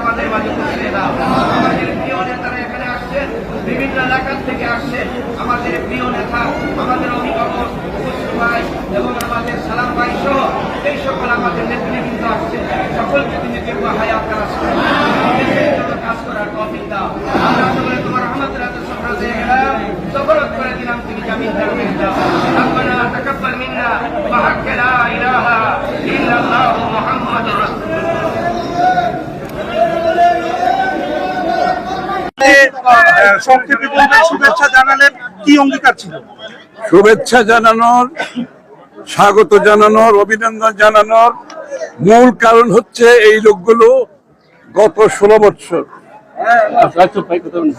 আমাদের মাঝে পৌঁছে দাও। আমাদের প্রিয় নেতারা এখানে আসছেন, বিভিন্ন এলাকার থেকে আসছেন। আমাদের প্রিয় নেতা, আমাদের অভিভাবক ভাই এবং আমাদের সালাম ভাই সহ এই সকল আমাদের নেতৃবৃন্দ সকলকে তুমি হায়াত কাজ করার দাও। তোমার সফরত করে দিলাম, তুমি জামিন রাখবেন দাও। আপনারা তাকাব্বাল মিন্না বাহাক্কেলা সংক্ষেপে বলবেন শুভেচ্ছা জানালেন, কি অঙ্গীকার ছিল? শুভেচ্ছা জানানোর, স্বাগত জানানোর, অভিনন্দন জানানোর মূল কারণ হচ্ছে এই লোকগুলো গত ষোলো বছর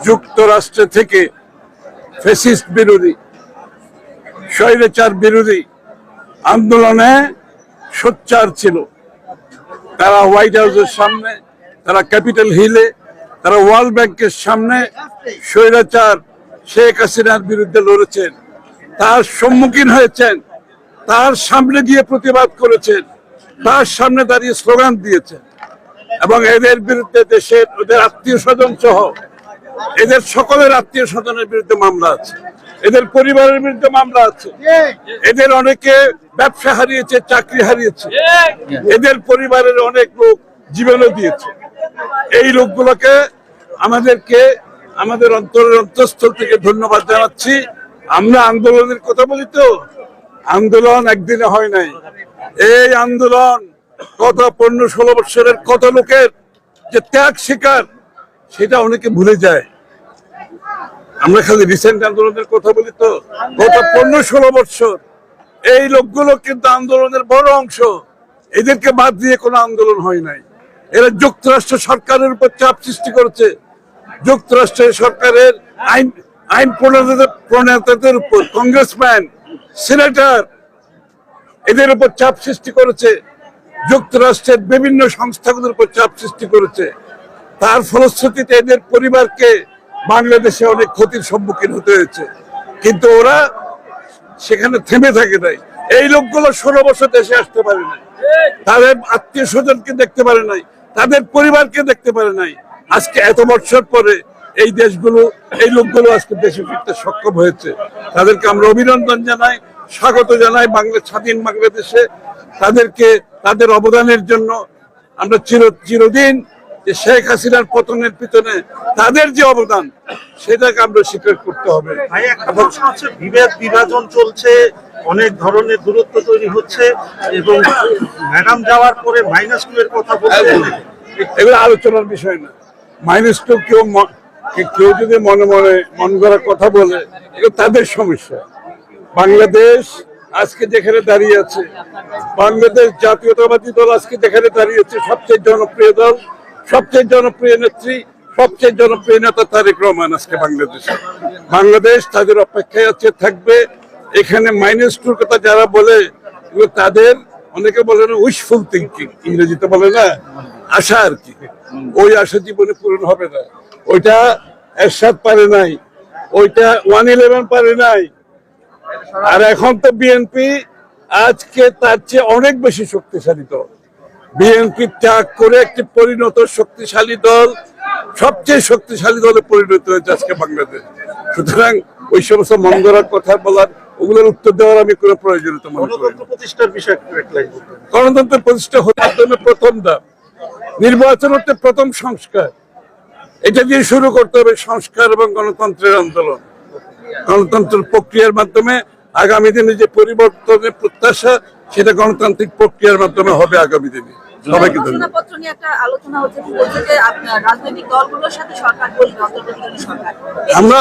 যুক্তরাষ্ট্র থেকে ফেসিস্ট বিরোধী, স্বৈরাচার বিরোধী আন্দোলনে সোচ্চার ছিল। তারা হোয়াইট হাউসের সামনে, তারা ক্যাপিটাল হিলে তারা ওয়ার্ল্ড ব্যাংকের সামনে স্বৈরাচার শেখ হাসিনার বিরুদ্ধে লড়েছেন। তার সম্মুখীন হয়েছেন তার সামনে গিয়ে প্রতিবাদ করেছেন তার সামনে দাঁড়িয়ে স্লোগান দিয়েছেন এবং এদের বিরুদ্ধে দেশের ওদের আত্মীয় স্বজন সহ এদের সকলের আত্মীয় স্বজনের বিরুদ্ধে মামলা আছে এদের পরিবারের বিরুদ্ধে মামলা আছে এদের অনেকে ব্যবসা হারিয়েছে চাকরি হারিয়েছে এদের পরিবারের অনেক লোক জীবনও দিয়েছে। এই লোকগুলোকে আমাদেরকে, আমাদের অন্তরের অন্তঃস্থল থেকে ধন্যবাদ জানাচ্ছি। আমরা আন্দোলনের কথা বলি তো? আন্দোলন একদিনে হয় নাই। এই আন্দোলন কত পনেরো ষোলো বছরের কত লোকের যে ত্যাগ শিকার সেটা অনেকে ভুলে যায়। আমরা খালি রিসেন্ট আন্দোলনের কথা বলি তো? গত পনেরো ষোলো বছর এই লোকগুলো কিন্তু আন্দোলনের বড় অংশ। এদেরকে বাদ দিয়ে কোনো আন্দোলন হয় নাই। এরা যুক্তরাষ্ট্র সরকারের উপর চাপ সৃষ্টি করেছে। যুক্তরাষ্ট্রের সরকারের আইন আইন প্রণেতাদের উপর কংগ্রেসম্যান সিনেটর এদের উপর চাপ সৃষ্টি করেছে। যুক্তরাষ্ট্রের বিভিন্ন সংস্থাগুলোর উপর চাপ সৃষ্টি করেছে। তার ফলশ্রুতিতে এদের পরিবারকে বাংলাদেশে অনেক ক্ষতির সম্মুখীন হতে হয়েছে। কিন্তু ওরা সেখানে থেমে থাকে নাই। এই লোকগুলো ষোলো বছর দেশে আসতে পারে নাই। তাদের আত্মীয় স্বজনকে দেখতে পারে নাই। তাদের পরিবারকে দেখতে পারে নাই। আজকে এত বছর পরে এই দেশগুলো, এই লোকগুলো আজকে দেশে ফিরতে সক্ষম হয়েছে। তাদেরকে আমরা অভিনন্দন জানাই, স্বাগত জানাই বাংলা, স্বাধীন বাংলাদেশে। তাদেরকে, তাদের অবদানের জন্য আমরা চির, চিরদিন যে শেখ হাসিনার পতনের পিছনে তাদের যে অবদান, সেটাকে আমরা স্বীকার করতে হবে। বিভাজন চলছে অনেক ধরনের দূরত্ব তৈরি হচ্ছে এবং ম্যাডাম যাওয়ার পরে মাইনাস টু এর কথা বলছে এগুলো আলোচনার বিষয় না। মাইনাস টু কেউ কেউ যদি মনে মনে মন করা কথা বলে, এগুলো তাদের সমস্যা। বাংলাদেশ আজকে যেখানে দাঁড়িয়ে আছে, বাংলাদেশ জাতীয়তাবাদী দল আজকে যেখানে দাঁড়িয়ে আছে, সবচেয়ে জনপ্রিয় দল, সবচেয়ে জনপ্রিয় নেত্রী, সবচেয়ে জনপ্রিয় নেতা তারেক রহমান আজকে বাংলাদেশে। বাংলাদেশ তাদের অপেক্ষায় আছে, থাকবে। এখানে মাইনাস টুর কথা যারা বলে তাদের, অনেকে বলে না উইশফুল থিঙ্কিং ইংরেজিতে বলে না, আশা আর কি। ওই আশা জীবনে পূরণ হবে না। ওইটা এরশাদ পারে নাই, ওইটা ওয়ান ইলেভেন পারে নাই। আর এখন তো বিএনপি আজকে তার চেয়ে অনেক বেশি শক্তিশালী দল। বিএনপি ত্যাগ করে একটি পরিণত শক্তিশালী দল, সবচেয়ে শক্তিশালী দলে পরিণত হয়েছে আজকে বাংলাদেশ। সুতরাং ওই সমস্ত মন গড়ার কথা বলার ওগুলোর উত্তর দেওয়ার আমি কোনো প্রয়োজনীয়তা মনে করি গণতন্ত্র প্রতিষ্ঠা হওয়ার মাধ্যমে প্রথম ধাপ নির্বাচন হচ্ছে প্রথম সংস্কার। এটা দিয়ে শুরু করতে হবে সংস্কার এবং গণতন্ত্রের আন্দোলন। গণতন্ত্রের প্রক্রিয়ার মাধ্যমে আগামী দিনে যে পরিবর্তনের প্রত্যাশা সেটা গণতান্ত্রিক প্রক্রিয়ার মাধ্যমে হবে আগামী দিনে। সবাইকে ধন্যবাদ। ঘোষণাপত্র নিয়ে একটা আলোচনা হচ্ছে কি বলছে যে আপনার রাজনৈতিক দলগুলোর সাথে সরকার বলবে অন্তর্বর্তীকালীন সরকার। এই আমরা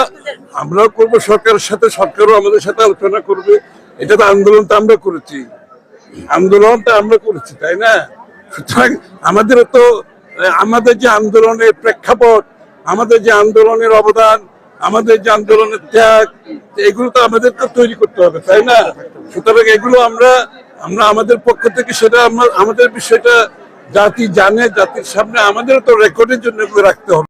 আমরাও করব, সরকারের সাথে, সরকারও আমাদের সাথে আলোচনা করবে। এটা তো আন্দোলন তো আমরা করেছি। আন্দোলন তো আমরা করেছি, তাই না? সুতরাং আমাদের তো, আমাদের যে আন্দোলনের প্রেক্ষাপট, আমাদের যে আন্দোলনের অবদান, আমাদের যে আন্দোলনের ত্যাগ, এগুলো তো আমাদেরকে তৈরি করতে হবে, তাই না? সুতরাং এগুলো আমরা আমরা আমাদের পক্ষ থেকে সেটা আমরা, আমাদের বিষয়টা জাতি জানে, জাতির সামনে আমাদের তো রেকর্ডের জন্য রাখতে হবে।